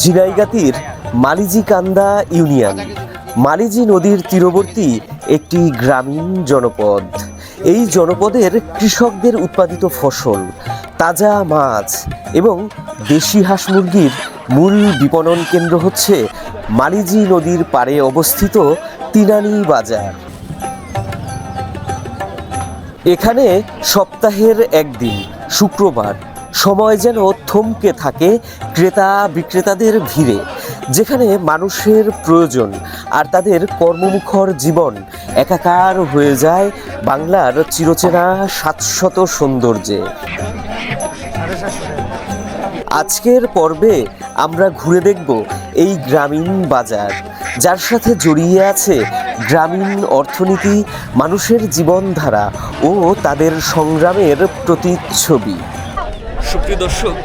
ঝিনাইগাতির Malijikanda union, মালিজি নদীর তীরবর্তী একটি গ্রামীণ জনপদ। এই জনপদের কৃষকদের উৎপাদিত ফসল, তাজা মাছ এবং দেশি হাঁস মুরগির মূল বিপণন কেন্দ্র হচ্ছে মালিজি নদীর পাড়ে অবস্থিত তিনানি বাজার। এখানে সপ্তাহের একদিন, শুক্রবার সময় যেন থমকে থাকে ক্রেতা বিক্রেতাদের ভিড়ে, যেখানে মানুষের প্রয়োজন আর তাদের কর্মমুখর জীবন একাকার হয়ে যায় বাংলার চিরচেনা সাতশত সৌন্দর্যে। আজকের পর্বে আমরা ঘুরে দেখব এই গ্রামীণ বাজার, যার সাথে জড়িয়ে আছে গ্রামীণ অর্থনীতি, মানুষের জীবনধারা ও তাদের সংগ্রামের প্রতিচ্ছবি। সুপ্রিয় দর্শক,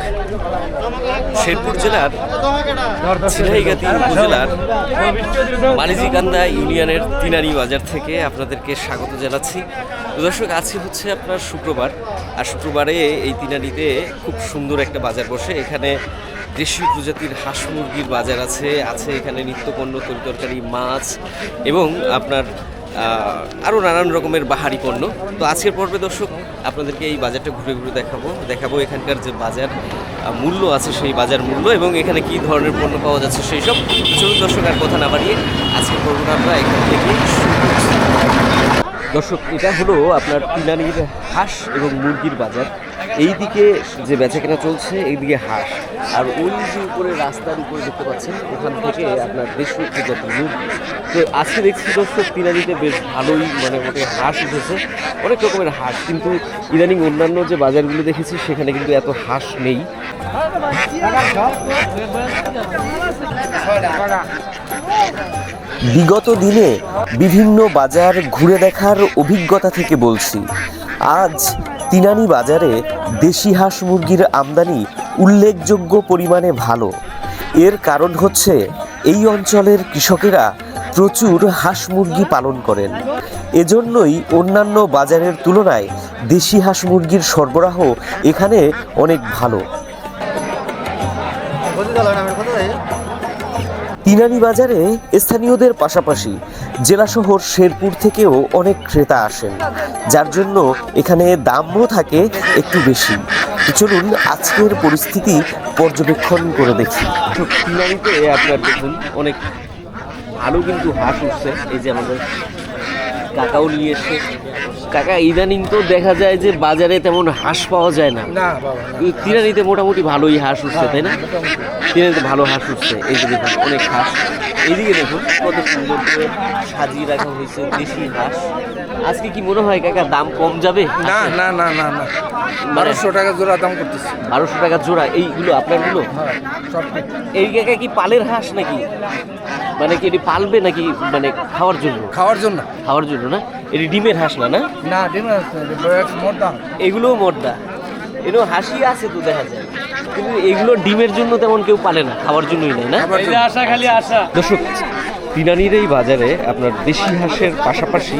শেরপুর জেলার ছিনাইগাতি উপজেলার মালিজিকান্দা ইউনিয়নের তিনারি বাজার থেকে আপনাদেরকে স্বাগত জানাচ্ছি। দর্শক, আজকে হচ্ছে আপনার শুক্রবার। আর শুক্রবারে এই তিনারিতে খুব সুন্দর একটা বাজার বসে। এখানে দেশীয় প্রজাতির হাঁস মুরগির বাজার আছে আছে এখানে নিত্যপণ্য তরিতরকারি মাছ এবং আপনার আরও নানান রকমের বাহারি পণ্য। তো আজকের পর্বে দর্শক, আপনাদেরকে এই বাজারটা ঘুরে ঘুরে দেখাবো। দেখাবো এখানকার যে বাজার মূল্য আছে সেই বাজার মূল্য এবং এখানে কী ধরনের পণ্য পাওয়া যাচ্ছে সেই সব। চলুন দর্শক, আর কথা না বাড়িয়ে আজকের পর্বটা আমরা এখান থেকে দর্শক, এটা হলো আপনার তিনানির হাঁস এবং মুরগির বাজার। এই দিকে যে বেচাকেনা চলছে, এইদিকে হাঁস। আর ওই যে উপরে রাস্তার উপরে দেখতে পাচ্ছেন, ওখান থেকে আপনার দেশীয় প্রজাতির মুরগি। তো আজকে দেখছি দর্শক তিনানিতে বেশ ভালোই মানে মোটামুটি হাঁস উঠেছে। অনেক রকমের হাঁস, কিন্তু ইদানিং অন্যান্য যে বাজারগুলো দেখেছি, সেখানে কিন্তু এত হাঁস নেই। বিগত দিনে বিভিন্ন বাজার ঘুরে দেখার অভিজ্ঞতা থেকে বলছি। আজ তিনানি বাজারে দেশি হাঁস মুরগির আমদানি উল্লেখযোগ্য পরিমাণে ভালো। এর কারণ হচ্ছে, এই অঞ্চলের কৃষকেরা প্রচুর হাঁস মুরগি পালন করেন। এজন্যই অন্যান্য বাজারের তুলনায় দেশি হাঁস মুরগির সরবরাহ এখানে অনেক ভালো। তিনানি বাজারে স্থানীয়দের পাশাপাশি জেলা শহর শেরপুর থেকেও অনেক ক্রেতা আসেন। যার জন্য এখানে দামও থাকে একটু বেশি। চলুন আজকের পরিস্থিতি পর্যবেক্ষণ করে দেখি। তিনানিতে আপনার দেখুন, অনেক ভালো কিন্তু হাঁস উঠছে। এই যে আমাদের কাকাও নিয়ে এসছে কাকা ইদানিং তো দেখা যায় যে বাজারে তেমন হাঁস পাওয়া যায় না। তিরানিতে মোটামুটি ভালোই হাঁস উঠছে তাই না? তিরানিতে ভালো হাঁস উঠছে এই যে দেখুন অনেক হাঁস। এইদিকে দেখুন কত সুন্দর করে সাজিয়ে রাখা হয়েছে দেশি হাঁস। আজকে কি মনে হয় কাকা দাম কম যাবে? না না না না না। বারোশো টাকা জোড়া দাম করতেছি। বারোশো টাকা জোড়া এইগুলো আপনারগুলো? হ্যাঁ সব এই কাকা কি পালের হাঁস নাকি? মানে কি এটি পালবে নাকি মানে খাওয়ার জন্য? খাওয়ার জন্য। খাওয়ার জন্য না? এটি ডিমের হাঁস না না? না ডিম মোট দাম এগুলোও মর্দা। এগুলো হাসি আছে তো দেখা যায়। কিন্তু এগুলো ডিমের জন্য তেমন কেউ পালে না খাওয়ার জন্যই নেয় না। আশা খালি আশা। দর্শক তিনানির এই বাজারে আপনার দেশি হাঁসের পাশাপাশি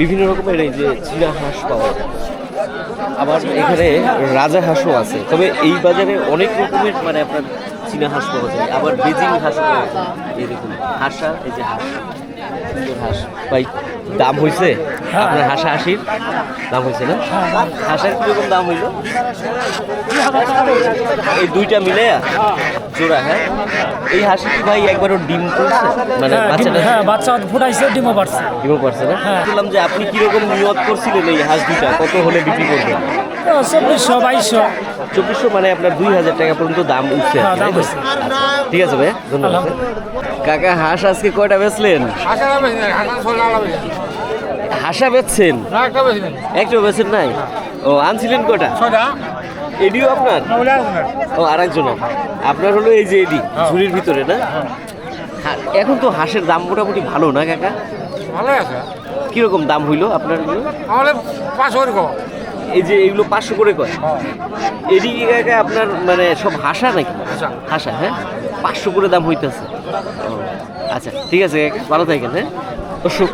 বিভিন্ন রকমের এই যে চীনা হাঁস পাওয়া যায়। আবার এখানে রাজা হাঁসও আছে। তবে এই বাজারে অনেক রকমের মানে আপনার চিনা হাঁস পাওয়া যায়। আবার বেজিং হাঁস পাওয়া যায়। দেখুন হাঁসা, এই যে হাঁস, সুন্দর হাঁস ভাই দাম হয়েছে আপনার হাসা হাসির দাম হয়েছে না? হাঁসের কীরকম দাম হইল? এই দুইটা মিলে জোড়া হ্যাঁ? এই হাঁসি কি ভাই একবারও ডিম করছে মানে হ্যাঁ, বাচ্চাটা? হ্যাঁ বাচ্চা ফুটাইছে ডিমও পারছে। ডিমও পারছে না? হ্যাঁ। বললাম যে আপনি কীরকম নিয়ত করছিলেন এই হাঁস দুইটা? কত হলে বিক্রি করবেন? চব্বিশশো বাইশশো। চব্বিশশো মানে আপনার দুই হাজার টাকা পর্যন্ত দাম উঠছে হ্যাঁ, ঠিক আছে ভাই ধন্যবাদ। কাকা হাঁস আজকে কয়টা বেচলেন? হাঁসা বেচছেন? একটা বেচেন। নাই? ও আনছিলেন কয়টা? এডিও আপনার? ও আরেকজন আপনার হলো এই যে এডি ঝুড়ির ভিতরে না? হ্যাঁ, এখন তো হাঁসের দাম মোটামুটি ভালো না কাকা? ভালো আছে। কীরকম দাম হইল আপনার আমাদের পাঁচশো এই যে এগুলো পাঁচশো করে কয়? এদিকে আপনার মানে সব হাসা নাকি? হাসা। হ্যাঁ? পাঁচশো করে দাম হইতেছে। আচ্ছা ঠিক আছে ভালো থাকেন হ্যাঁ? দর্শক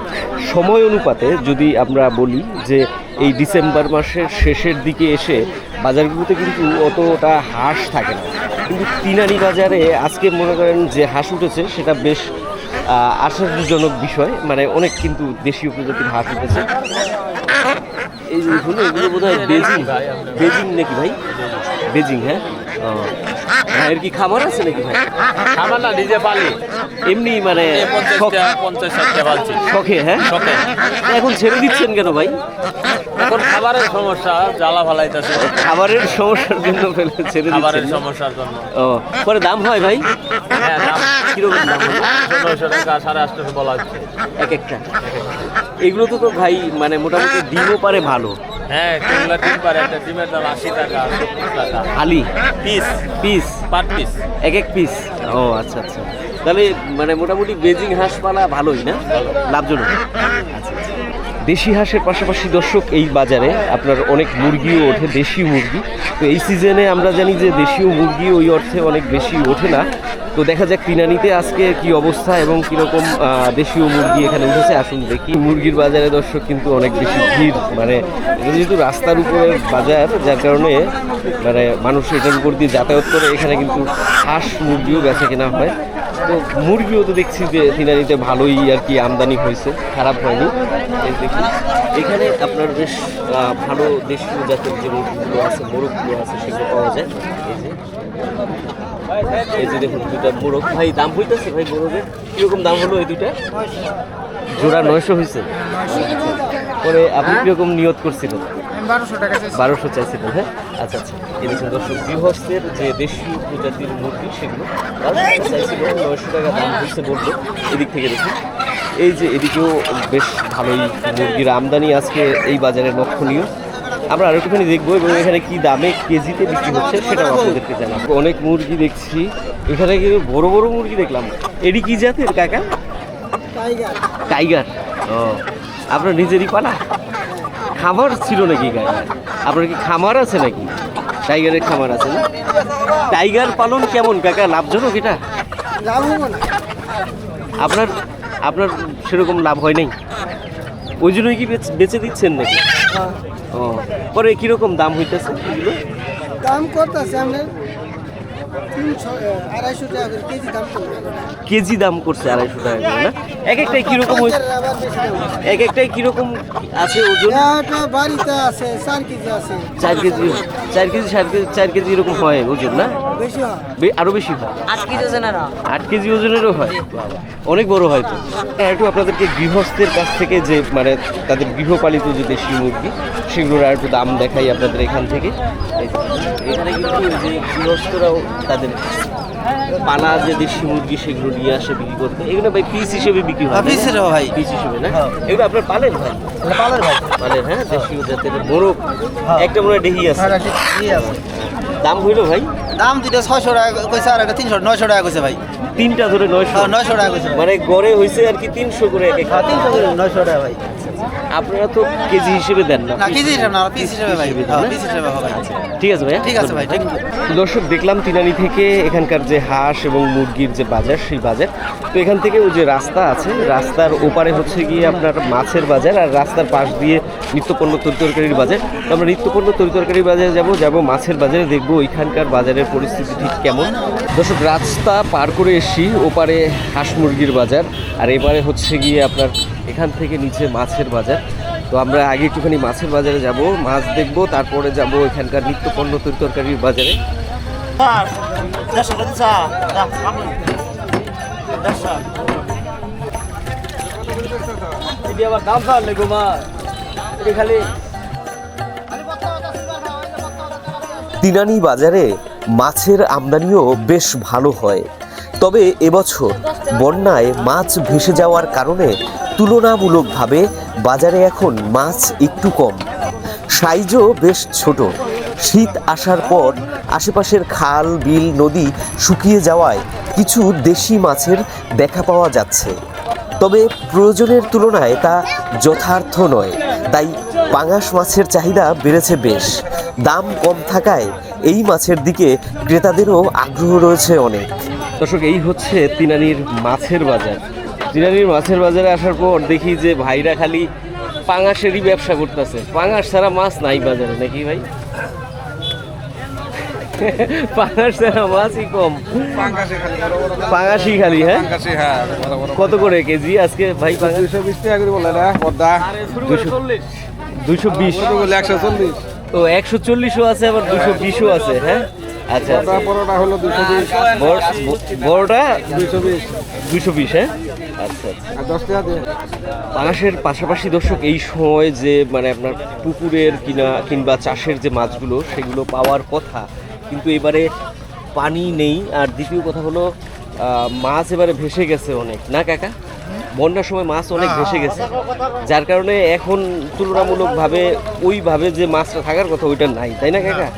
সময় অনুপাতে যদি আমরা বলি যে এই ডিসেম্বর মাসের শেষের দিকে এসে বাজারগুলোতে কিন্তু অতটা হাঁস থাকে না। কিন্তু তিনারি বাজারে আজকে মনে করেন যে হাঁস উঠেছে সেটা বেশ আশ্চর্যজনক বিষয়। মানে অনেক কিন্তু দেশীয় প্রজাতির হাঁস উঠেছে। এই দেখুন এগুলো বোধ হয় বেজিং বেজিং নাকি ভাই? বেজিং হ্যাঁ? ভাইয়ের কি খাবার আছে নাকি ভাই? আমার না নিজে পালি। এমনি মানে পঞ্চাশ ষাটটা পালছি। শখে হ্যাঁ? শখে। এখন ছেড়ে দিচ্ছেন কেন ভাই? এখন খাবারের সমস্যা জ্বালা ফালাইতেছে। খাবারের সমস্যার জন্য ফেলে ছেড়ে খাবারের সমস্যার জন্য। ও পরে দাম হয় ভাই? হ্যাঁ দাম। কীরকম দাম পনেরোশো টাকা সাড়ে আটশোশো বলা হচ্ছে। এক একটা। এগুলো তো তো ভাই মানে মোটামুটি ডিমও পারে ভালো। হ্যাঁ কুমলা ডিম পারে একটা ডিমের দাম আশি টাকা সত্তর টাকা। আলি? পিস। পিস? Per piece. এক এক পিস? ও আচ্ছা আচ্ছা। তাহলে মানে মোটামুটি বেজিং হাঁস পালা ভালোই না? লাভজনক। আচ্ছা, আচ্ছা। দেশি হাঁসের পাশাপাশি দর্শক, এই বাজারে আপনার অনেক মুরগিও ওঠে, দেশি মুরগি। তো এই সিজনে আমরা জানি যে দেশীয় মুরগি ওই অর্থে অনেক বেশি ওঠে না। তো দেখা যাক কিনানিতে আজকে কি অবস্থা এবং কীরকম দেশীয় মুরগি এখানে উঠেছে, আসুন দেখি। মুরগির বাজারে দর্শক কিন্তু অনেক বেশি ভিড় মানে এটা যেহেতু রাস্তার উপরে বাজার, যার কারণে মানে মানুষ এটার উপর দিয়ে যাতায়াত করে, এখানে কিন্তু হাঁস মুরগিও বেচা কেনা হয়। তো মুরগিও তো দেখছি যে তিনারিতে ভালোই আর কি আমদানি হয়েছে, খারাপ হয়নি। এখানে আপনার বেশ ভালো দেশীয় জাতের যে মুরগিগুলো আছে, মোরগগুলো আছে, সেগুলো পাওয়া যায়। এই যে এই যে দেখুন দুইটা মোরগ। ভাই, দাম হইতেছে ভাই মোরগের? কীরকম দাম হলো এই দুইটা? জোড়া নয়শো হয়েছে পরে আপনি কীরকম নিয়ত করছিলেন? বারোশো চাইছিলেন হ্যাঁ আচ্ছা আচ্ছা। এদিকে দর্শক গৃহস্থের যে দেশীয় প্রজাতির মুরগি সেগুলো বারোশো টাকা চাইছিল নয়শো টাকা দাম হচ্ছে বলল এদিক থেকে দেখুন এই যে এদিকেও বেশ ভালোই মুরগির আমদানি আজকে এই বাজারে লক্ষণীয়। আমরা আর একটুখানি দেখব এবং এখানে কি দামে কেজিতে বিক্রি হচ্ছে সেটাও আপনাদেরকে জানাব। অনেক মুরগি দেখছি। এখানে কিন্তু বড় বড় মুরগি দেখলাম। এটি কি জাতের কাকা? টাইগার। টাইগার। ও আপনার নিজেরই পালা? খামার ছিল নাকি গায়ে আপনার কি খামার আছে নাকি? টাইগারের খামার আছে না? টাইগার পালন কেমন কাকা? লাভজনক এটা? আপনার আপনার সেরকম লাভ হয় নাই? ওই জন্যই কি বেচ- দিচ্ছেন নাকি? ও পরে কীরকম দাম হইতেছে এগুলো? দাম কত আমরা তিনশো আড়াইশো টাকা করে কেজি দাম করছে আড়াইশো টাকা করে না? এক একটাই কীরকম এক একটাই কীরকম আছে ওজন? বাড়িতে আছে চার কেজি আছে। চার কেজি চার কেজি চার কেজি চার কেজি এরকম হয় ওজন না? আরও বেশি হয়। আট কেজি আছে আট কেজি ওজনেরও হয়। অনেক বড় হয় তো। হ্যাঁ, একটু আপনাদেরকে গৃহস্থের কাছ থেকে যে মানে তাদের গৃহপালিত যে দেশি মুরগি সেগুলোর আর একটু দাম দেখাই আপনাদের এখান থেকে। এখানে কিন্তু যে গৃহস্থরাও তাদের পালা যে দেশি মুরগি সেগুলো নিয়ে আসে বিক্রি করতে। এগুলো ভাই পিস হিসেবে বিক্রি হয় পিস হিসেবে ভাই পিস হিসেবে না? এগুলো আপনার পালেন ভাই? পালার ভাই। পালেন হ্যাঁ? দেশীয় জাতের মোরগ একটা মনে হয় ডেহি আছে। দাম হইল ভাই দাম দুইটা ছয়শো টাকা কইছে আর একটা তিনশো নয়শো টাকা কইছে ভাই। তিনটা ধরে নয়শো। হ্যাঁ, নয়শো টাকা কইছে। মানে গড়ে হয়েছে আর কি তিনশো করে এক একটা তিনশো করে নয়শো টাকা ভাই। আপনারা তো কেজি হিসেবে দেন না। না কেজি হিসাবে না পিস হিসাবে ভাই। হ্যাঁ? পিস হিসাবে হবে। ভাই ঠিক আছে ভাই ঠিক আছে ভাই দর্শক দেখলাম তিনানি থেকে এখানকার যে হাঁস এবং মুরগির যে বাজার সেই বাজার। তো এখান থেকে ওই যে রাস্তা আছে রাস্তার ওপারে হচ্ছে গিয়ে আপনার মাছের বাজার আর রাস্তার পাশ দিয়ে নিত্যপণ্য তরিতরকারির বাজার। তো আমরা নিত্যপণ্য তরিতরকারির বাজারে যাব যাব মাছের বাজারে দেখব ওইখানকার বাজারের পরিস্থিতি ঠিক কেমন? দর্শক রাস্তা পার করে এসি ওপারে হাঁস মুরগির বাজার আর এবারে হচ্ছে গিয়ে আপনার এখান থেকে নিচে মাছের বাজার। তো আমরা আগে একটুখানি মাছের বাজারে যাব মাছ দেখব তারপরে যাব এখানকার নিত্য পণ্য তরিতরকারির বাজারে। আবার দাম পারলে গোমা এটা খালি তিনানি বাজারে মাছের আমদানিও বেশ ভালো হয়। তবে এবছর বন্যায় মাছ ভেসে যাওয়ার কারণে তুলনামূলকভাবে বাজারে এখন মাছ একটু কম। সাইজও বেশ ছোট। শীত আসার পর আশেপাশের খাল, বিল, নদী শুকিয়ে যাওয়ায় কিছু দেশি মাছের দেখা পাওয়া যাচ্ছে। তবে প্রয়োজনের তুলনায় তা যথার্থ নয়। তাই পাঙাশ মাছের চাহিদা বেড়েছে বেশ। দাম কম থাকায় এই মাছের দিকে ক্রেতাদেরও আগ্রহ রয়েছে অনেক দর্শক এই হচ্ছে তিনানির মাছের বাজার তিনানির মাছের বাজারে আসার পর দেখি যে ভাইরা খালি পাঙাশেরই ব্যবসা করতেছে পাঙাশ ছাড়া মাছ নাই বাজারে নাকি ভাই পাঙাশ ছাড়া মাছই কম খালি। পাঙাশই হ্যাঁ হ্যাঁ। কত করে কেজি আজকে ভাই পাঙাশ দুইশো বিশ টাকা করে বলে না। দুশো বিশ বলে একশো চল্লিশ। ও একশো চল্লিশও আছে আবার দুশো বিশও আছে হ্যাঁ? আচ্ছা পদ্মা পরোটা হলো দুশো বিশ। বড়- বড়টা বিশ। দুশো বিশ হ্যাঁ? আচ্ছা আচ্ছা। দশ। পাঙাশের পাশাপাশি দর্শক এই সময় যে মানে আপনার পুকুরের কিনা কিংবা চাষের যে মাছগুলো সেগুলো পাওয়ার কথা। কিন্তু এবারে পানি নেই। আর দ্বিতীয় কথা হলো মাছ এবারে ভেসে গেছে অনেক। না কাকা? বন্যার সময় মাছ অনেক ভেসে গেছে। যার কারণে এখন তুলনামূলকভাবে ওইভাবে যে মাছটা থাকার কথা ওইটা নাই তাই না কাকা?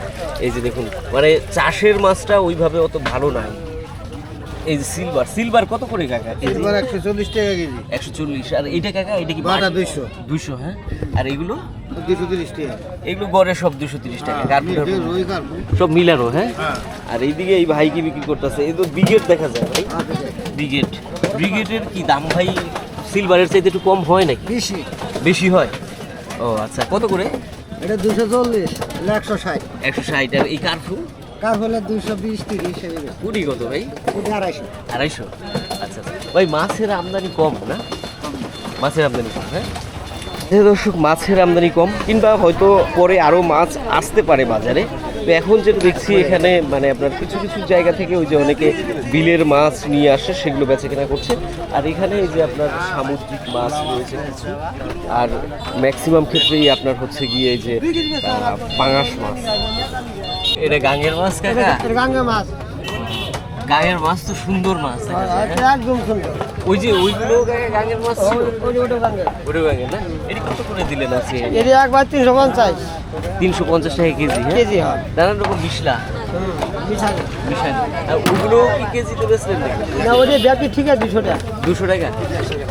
এই যে দেখুন মানে চাষের মাছটা ওইভাবে অত ভালো নাই। এই যে সিলভার সিলভার কত করে কাকা? একশো চল্লিশ টাকা কেজি। একশো চল্লিশ আর এইটা কাকা এটা কি বাটা দুইশো। দুশো হ্যাঁ? আর এগুলো? দুশো তিরিশ টাকা। এগুলো গড়ে সব দুশো তিরিশ টাকা কার্পুটার রুই সব মিলানো হ্যাঁ? আর এইদিকে এই ভাই কি বিক্রি করতেছে এই তো ব্রিগেড দেখা যায় ভাই। ব্রিগেড ব্রিগেডের কি দাম ভাই? সিলভারের চাইতে একটু কম হয় নাকি? বেশি। বেশি হয়? ও আচ্ছা কত করে? এটা দুশো চল্লিশ একশো ষাট। একশো ষাট আর এই কার্ফু কার হলে দুশো বিশ তিরিশ কুড়ি কত ভাই? কুড়ি আড়াইশো। আড়াইশো? আচ্ছা আচ্ছা। ভাই মাছের আমদানি কম না? মাছের আমদানি কম হ্যাঁ? দর্শক মাছের আমদানি কম কিংবা হয়তো পরে আরও মাছ আসতে পারে বাজারে। এখন যেটা দেখছি এখানে মানে আপনার কিছু কিছু জায়গা থেকে ওই যে অনেকে বিলের মাছ নিয়ে আসে সেগুলো বেচা কেনা করছে। আর এখানে এই যে আপনার সামুদ্রিক মাছ রয়েছে কিছু। আর ম্যাক্সিমাম ক্ষেত্রেই আপনার হচ্ছে গিয়ে এই যে পাঙাশ মাছ। এটা গাঙের মাছ কাকা? গাঙ্গা মাছ। গাঙ্গের মাছ তো সুন্দর মাছ হ্যাঁ? একদম সুন্দর। ওই যে ওইগুলো কাকা মাছ ছিল? ওটা ওটা ওটা গাঙ্গের না? এটি কত করে দিলেন আছে এটি একবার তিনশো পঞ্চাশ। তিনশো পঞ্চাশ টাকা কেজি হ্যাঁ? কেজি হয়। নানান রকম বিশলা ওগুলো কি নাকি? না ব্যাপী ঠিক আছে দুশো টাকা। দুশো টাকা?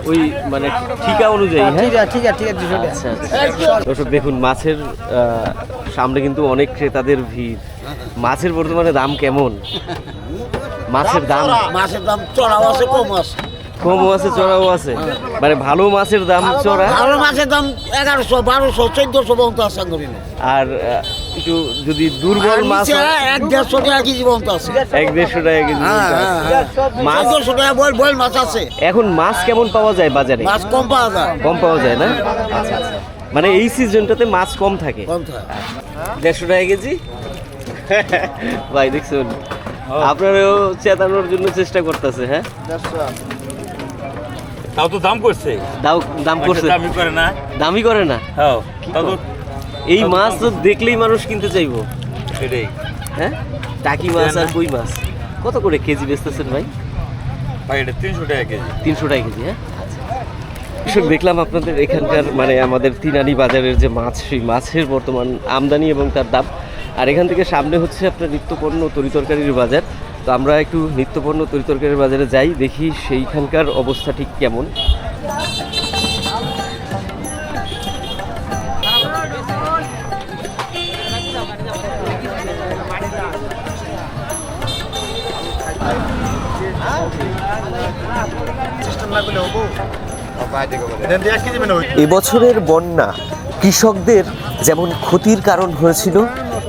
ওই মানে ঠিকা অনুযায়ী হ্যাঁ? ঠিক আছে ঠিক আছে ঠিক আছে দুশো টাকা। আচ্ছা আচ্ছা। দর্শক দেখুন মাছের সামনে কিন্তু অনেক ক্রেতাদের ভিড়। মাছের বর্তমানে দাম কেমন? মাছের দাম? মাছের দাম চড়াও আছে কম আছে। কমও আছে চড়াও আছে। মানে ভালো মাছের দাম চড়া? ভালো মাছের দাম এগারোশো বারোশো চোদ্দশো পর্যন্ত আছে আঙ্গুরিনে। আর একটু যদি দুর্বল মাছ এক দেড়শো টাকা কেজি পর্যন্ত আছে। এক দেড়শো টাকা কেজি হ্যাঁ হ্যাঁ। হ্যাঁ। মাছ চোদ্দশো টাকা বল বল মাছ আছে। এখন মাছ কেমন পাওয়া যায় বাজারে? মাছ কম পাওয়া যায়। কম পাওয়া যায় না? আচ্ছা আচ্ছা। মানে এই সিজনটাতে মাছ কম থাকে। কম থাকে। দেড়শো টাকা কেজি? ভাই দেখছেন আপনারও চেতানোর জন্য চেষ্টা করতেছে হ্যাঁ? তাও তো দাম করছে। দাও দাম করছে। দামি করে না। দামি করে না? হ্যাঁ এই মাছ তো দেখলেই মানুষ কিনতে চাইব। সেটাই। হ্যাঁ? টাকি মাছ আর কই মাছ? কত করে কেজি বেচতেছেন ভাই? ভাই এটা তিনশো টাকা কেজি। তিনশো টাকা কেজি হ্যাঁ? আচ্ছা দর্শক, দেখলাম আপনাদের এখানকার মানে আমাদের তিনানি বাজারের যে মাছ সেই মাছের বর্তমান আমদানি এবং তার দাম। আর এখান থেকে সামনে হচ্ছে আপনার নিত্যপণ্য তরিতরকারির বাজার। তো আমরা একটু নিত্যপণ্য তরিতরকারির বাজারে যাই, দেখি সেইখানকার অবস্থা ঠিক কেমন। এবছরের বন্যা কৃষকদের যেমন ক্ষতির কারণ হয়েছিল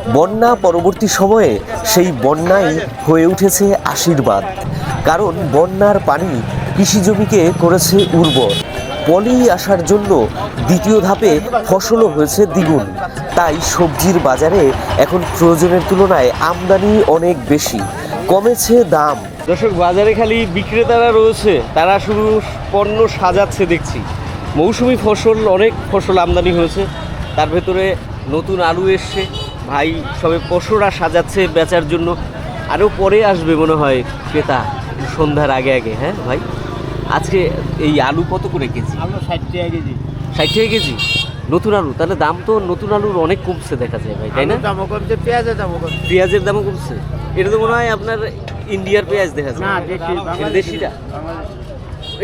বন্যা পরবর্তী সময়ে সেই বন্যাই হয়ে উঠেছে আশীর্বাদ। কারণ বন্যার পানি কৃষি জমিকে করেছে উর্বর। পলি আসার জন্য দ্বিতীয় ধাপে ফসলও হয়েছে দ্বিগুণ। তাই সবজির বাজারে এখন প্রয়োজনের তুলনায় আমদানি অনেক বেশি। কমেছে দাম। দর্শক, বাজারে খালি বিক্রেতারা রয়েছে, তারা শুধু পণ্য সাজাচ্ছে দেখছি। মৌসুমি ফসল, অনেক ফসল আমদানি হয়েছে। তার ভেতরে নতুন আলু এসছে। ভাই সবে পশুরা সাজাচ্ছে বেচার জন্য। আরও পরে আসবে মনে হয় ক্রেতা সন্ধ্যার আগে আগে হ্যাঁ ভাই? আজকে এই আলু কত করে কেজি? আলু ষাট টাকা কেজি। ষাট টাকা কেজি? নতুন আলু? তাহলে দাম তো নতুন আলুর অনেক কমছে দেখা যায় ভাই তাই না? দামও কমছে পেঁয়াজের দামও কমছে। পেঁয়াজের দামও কমছে। এটা তো মনে হয় আপনার ইন্ডিয়ার পেঁয়াজ দেখা যায়। না দেশি দেশিটা?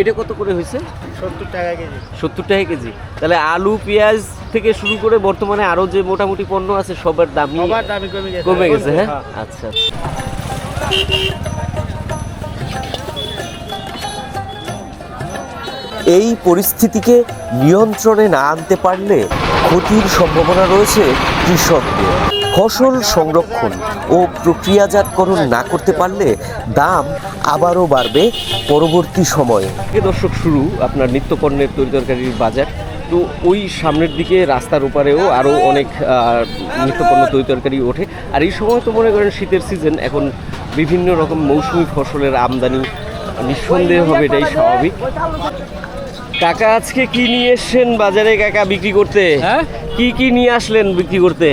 এটা কত করে হয়েছে? সত্তর টাকা কেজি। সত্তর টাকা কেজি। তাহলে আলু পেঁয়াজ থেকে শুরু করে বর্তমানে আরও যে মোটামুটি পণ্য আছে সবার দাম সবার দামই কমে গেছে। কমে গেছে হ্যাঁ? আচ্ছা আচ্ছা। এই পরিস্থিতিকে নিয়ন্ত্রণে না আনতে পারলে ক্ষতির সম্ভাবনা রয়েছে কৃষকদের। ফসল সংরক্ষণ ও প্রক্রিয়াজাতকরণ না করতে পারলে দাম আবারও বাড়বে পরবর্তী সময়ে। দর্শক শুরু আপনার নিত্যপণ্যের তরি তরকারির বাজার। তো ওই সামনের দিকে রাস্তার ওপারেও আরও অনেক নিত্যপণ্য তরি তরকারি ওঠে। আর এই সময় তো মনে করেন শীতের সিজন এখন বিভিন্ন রকম মৌসুমি ফসলের আমদানি নিঃসন্দেহ হবে এটাই স্বাভাবিক। কাকা আজকে কি নিয়ে এসছেন বাজারে? কাকা বিক্রি করতে? কি কি নিয়ে আসলেন বিক্রি করতে?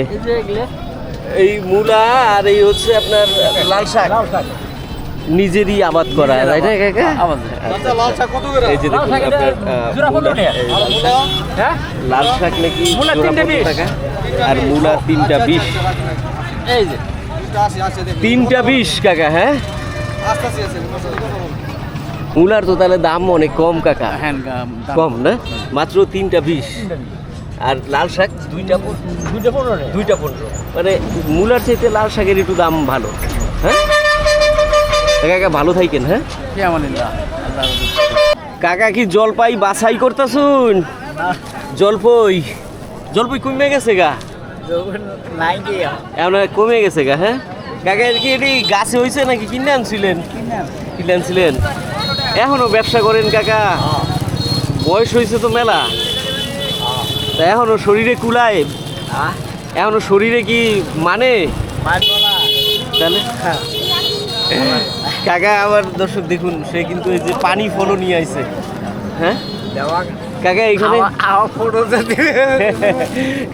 এই মূলা আর এই হচ্ছে আপনার লাল শাক। নিজেরই আবাদ করা তাই না? কাকা এই যে দেখুন আপনার আহ, মূলা, এই লাল শাক। নাকি টাকা? আর মূলা তিনটা বিশ। তিনটা বিশ কাকা হ্যাঁ? মূলার তো তাহলে দাম অনেক কম কাকা। কম না? মাত্র তিনটা বিশ। আর লাল শাক? দুইটা দুইটা পনেরো দুইটা পনেরো। মানে মূলার চাইতে লাল শাকের একটু দাম ভালো। হ্যাঁ? কাকা ভালো থাকেন হ্যাঁ? কাকা কি জলপাই বাছাই করতেছুন? জলপই জলপই কমে গেছে গা। নাই কমে গেছে গা হ্যাঁ? কাকা কি এটি গাছে হয়েছে নাকি কিনে আনছিলেন? কিনে আনছিলেন। এখনও ব্যবসা করেন কাকা? বয়স হয়েছে তো মেলা। তা এখনও শরীরে কুলায়? এখনও শরীরে কি মানে? তাহলে? কাকা আবার দর্শক দেখুন সে কিন্তু এই যে পানি ফলও নিয়ে আইছে। হ্যাঁ? কাকা এখানে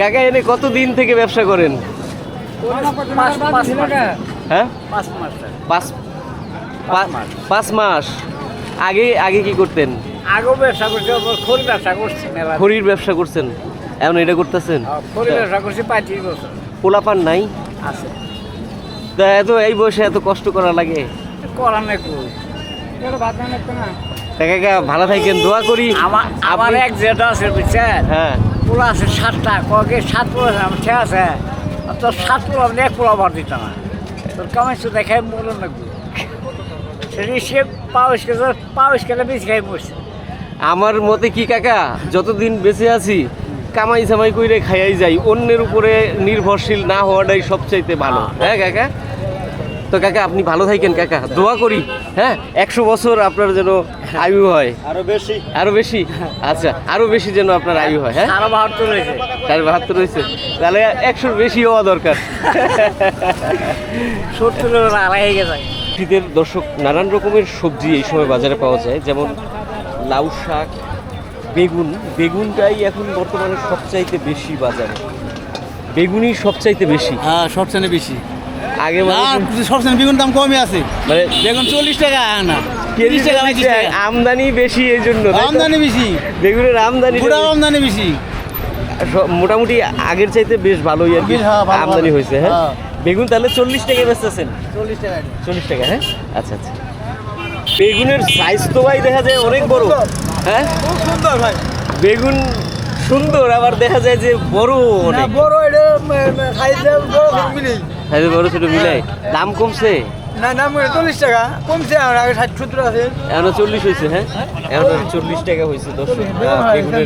কাকা এনে কত দিন থেকে ব্যবসা করেন? পাঁচ পাঁচ মাস। হ্যাঁ? পাঁচ মাস। পাঁচ পাঁচ মাস। আগে আগে কি করতেন? আগেও ব্যবসা করছি ব্যবসা করছি খড়ির ব্যবসা করছেন? এখন এটা করতেছেন? পোলাপান নাই? আছে। তা এত এই বয়সে এত কষ্ট করা লাগে? করার নেই কাকা ভালো থাকেন দোয়া করি। আমার আমার এক জেঠা আছে বুঝছেন? হ্যাঁ। পোলা আছে সাতটা ককে সাত পোলা আছে আমার ঠিক আছে। তোর সাত পোলা মানে এক পোলা ভর দিত না তোর কামাইছো দেখাই মরল না সেটি সে পাউস কেজি পাউস কেলে বেশি খাই মরছে। আমার মতে কি কাকা যতদিন বেঁচে আছি কামাই সামাই কইরে খাইয়াই যাই অন্যের উপরে নির্ভরশীল না হওয়াটাই সবচাইতে ভালো। হ্যাঁ কাকা? তো কাকা আপনি ভালো থাকেন কাকা দোয়া করি হ্যাঁ? একশো বছর আপনার যেন আয়ু হয়। আরও বেশি। আরও বেশি? আচ্ছা আরও বেশি যেন আপনার আয়ু হয় হ্যাঁ? সারা বাহাত্তর রয়েছে সাড়ে বাহাত্তর রয়েছে তাহলে একশোর বেশি হওয়া দরকার। সত্তর আড়াই গেছে। শীতের দর্শক নানান রকমের সবজি এই সময় বাজারে পাওয়া যায় যেমন লাউ শাক বেগুন বেগুনটাই এখন বর্তমানে সবচাইতে বেশি বাজারে। বেগুনই সবচাইতে বেশি। হ্যাঁ সবচেয়ে বেশি। আগে না মানুষ- সবচেয়ে বেগুন দাম কমই আছে। মানে বেগুন চল্লিশ টাকা না। তিরিশ টাকা আমদানি বেশি এই জন্য আমদানি বেশি। বেগুনের আমদানি আমদানি বেশি। মোটামুটি আগের চাইতে বেশ ভালোই আর কি হ্যাঁ, আমদানি হয়েছে হ্যাঁ? হ্যাঁ। বেগুন তাহলে চল্লিশ টাকা বেচতেছেন? চল্লিশ টাকা চল্লিশ টাকা হ্যাঁ? আচ্ছা আচ্ছা। বেগুনের সাইজ তো ভাই দেখা যায় অনেক বড়। হ্যাঁ? সুন্দর ভাই। বেগুন সুন্দর আবার দেখা যায় যে বড় অনেক। বড় এটা সাইজে বড় মিলি সাইজে বড় ছোট মিলাই দাম কমছে? না চল্লিশ টাকা। কমছে আর আগে ষাট সত্তর আছে। এখন চল্লিশ হয়েছে হ্যাঁ? এখন চল্লিশ টাকা হয়েছে দশ বেগুনের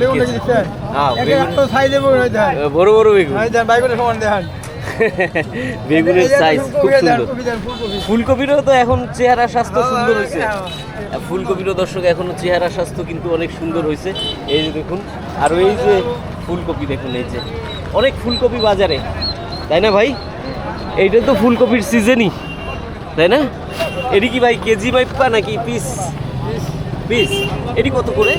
হ্যাঁ বড় বড় বেগুন। বাইকের সমান দেখান। বেগুনের সাইজ খুব সুন্দর। ফুলকপি ফুলকপিরও তো এখন চেহারা স্বাস্থ্য সুন্দর হয়েছে। ফুলকপিরও দর্শক এখনও চেহারা স্বাস্থ্য কিন্তু অনেক সুন্দর হয়েছে। এই যে দেখুন আর এই যে ফুলকপি দেখুন এই যে অনেক ফুলকপি বাজারে। তাই না ভাই? এইটা তো ফুলকপির সিজনই তাই না? এটি কি ভাই কেজি মাইপা নাকি পিস পিস এটি কত করে?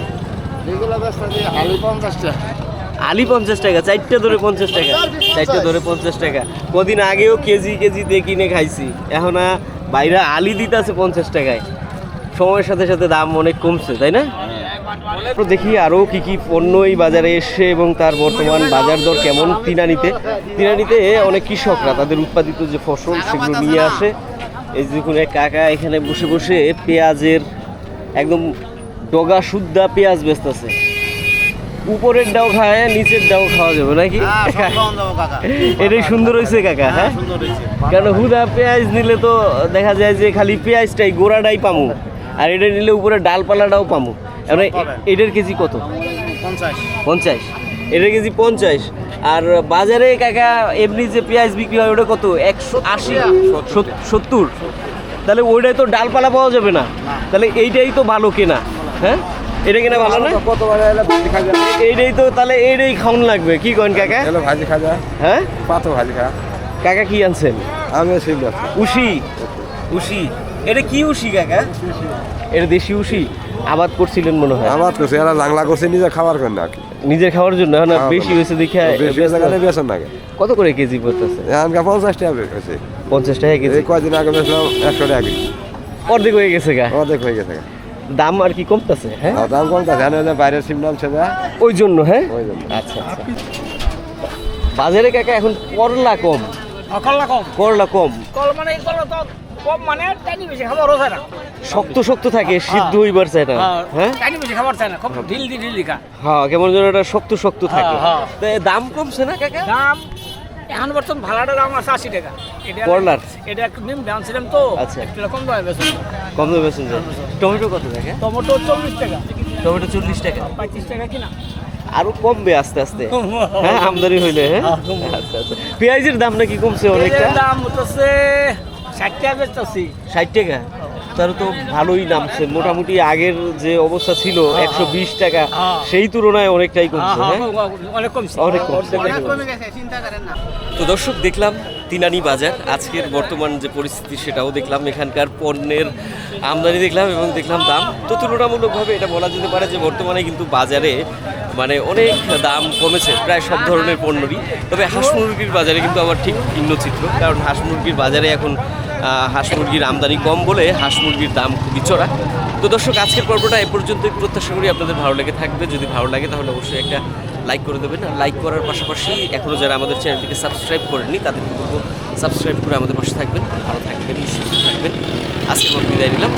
আলি পঞ্চাশ টাকা, চারটে ধরে পঞ্চাশ টাকা, চারটে ধরে পঞ্চাশ টাকা। কদিন আগেও কেজি কেজি দিয়ে কিনে খাইছি। এখন বাইরে আলি দিতেছে পঞ্চাশ টাকায়। সময়ের সাথে সাথে দাম অনেক কমছে, তাই না? দেখি আরও কি কি পণ্য এই বাজারে এসে এবং তার বর্তমান বাজার দর কেমন তিনানিতে। তিনানিতে অনেক কৃষকরা, তাদের উৎপাদিত যে ফসল সেগুলো নিয়ে আসে। এই যে দেখুন, এক কাকা এখানে বসে বসে পেঁয়াজের একদম ডগা শুদ্ধা পেঁয়াজ বেচতেছে। উপরের ডাও খায় নিচের ডাও খাওয়া যাবে নাকি? এটাই সুন্দর হয়েছে কাকা হ্যাঁ কারণ হুদা পেঁয়াজ নিলে তো দেখা যায় যে খালি পেঁয়াজটাই গোড়াটাই পামু। আর এটা নিলে উপরে ডালপালাটাও পামু। এ- এটার কেজি কত? পঞ্চাশ। পঞ্চাশ। এটার কেজি পঞ্চাশ। আর বাজারে কাকা এমনি যে পেঁয়াজ বিক্রি হয় ওটা কত? একশো আশি? সত্তর। তাহলে ওইটাই তো ডালপালা পাওয়া যাবে না। তাহলে এইটাই তো ভালো কেনা হ্যাঁ? এটা কেনা ভালো না? খাজা এইটাই তো তাহলে এইটাই খাওয়ান লাগবে। কি করেন কাকা? ভাজি খাজা হ্যাঁ? পাতো ভাজি খা। কাকা কি আনছেন? আমি শিল উশি। উশি। এটা কি উশি কাকা? এটা দেশি উশি। আবাদ করছিলেন মনে হয়। আমার তো এরা লাংলা করছে নিজে খাবার করেন না নিজের খাওয়ার জন্য? না বেশি জন্য। হয়েছে দেখে বেসন নাকি কত করে কেজি পড়তেছে? এখানকার পঞ্চাশ টাকা হয়েছে। পঞ্চাশ টাকা কেজি। কয়দিন আগে বেসলাম একশো টাকা অর্ধেক হয়ে গেছে গা। অর্ধেক হয়ে গেছে দাম আর কি কমতেছে হ্যাঁ? দাম কম থাকে জানে বাইরের সিম নাম ছেদা? ওই জন্য হ্যাঁ? ওই জন্য। আচ্ছা আচ্ছা। বাজারে কাকা এখন করলা কম। অকল্লা কম। করলা কম। কল মানে কল তো কম মানে টাইনি বেশি খাবার হচ্ছে না। শক্ত শক্ত থাকে সিদ্ধ হইবার চায় না। হ্যাঁ টাইনি বেশি খাবার চায় না খুব ঢিল ঢিল দিকা হ্যাঁ কেমন যেন এটা শক্ত শক্ত থাকে। হ্যাঁ, তো দাম কমছে না কাকা? দাম এখন বর্তমান ভাড়াটা দাম আছে আশি টাকা। এটা করলার? এটা একটু নিম দাম ছিলাম তো আচ্ছা। একটু কম দামে কম দামে বেচেন টমেটো কত টাকা টমেটো চল্লিশ টাকা। টমেটো চল্লিশ টাকা। পঁয়ত্রিশ টাকা কিনা? আরও কমবে আস্তে আস্তে। হ্যাঁ আমদানি হইলে হ্যাঁ? আচ্ছা আচ্ছা। পেঁয়াজের দাম নাকি কমছে অনেকটা? দাম হচ্ছে ষাট টাকা বেচতেছি। ষাট টাকা? তাহলে তো ভালোই নামছে। মোটামুটি আগের যে অবস্থা ছিল একশো বিশ টাকা হ্যাঁ। সেই তুলনায় অনেকটাই কমছে হ্যাঁ অনেক কমছে। অনেক কমছে কমে গেছে চিন্তা করেন না। তো দর্শক দেখলাম তিনানি বাজার। আজকের বর্তমান যে পরিস্থিতি সেটাও দেখলাম। এখানকার পণ্যের আমদানি দেখলাম এবং দেখলাম দাম। তো তুলনামূলকভাবে এটা বলা যেতে পারে যে বর্তমানে কিন্তু বাজারে মানে অনেক দাম কমেছে, প্রায় সব ধরনের পণ্যরই। তবে হাঁস মুরগির বাজারে কিন্তু আমার ঠিক ভিন্ন চিত্র। কারণ হাঁস মুরগির বাজারে এখন হাঁস মুরগির আমদানি কম বলে হাঁস মুরগির দাম খুবই চড়া। তো দর্শক, আজকের পর্বটা এ পর্যন্ত প্রত্যাশা করি আপনাদের ভালো লেগে থাকবে। যদি ভালো লাগে তাহলে অবশ্যই একটা লাইক করে দেবেন। আর লাইক করার পাশাপাশি এখনও যারা আমাদের চ্যানেলটিকে সাবস্ক্রাইব করেননি তাদেরকে বলব সাবস্ক্রাইব করে আমাদের পাশে থাকবেন। ভালো থাকবেন, সুস্থ থাকবেন। আজকে মতো বিদায় নিলাম।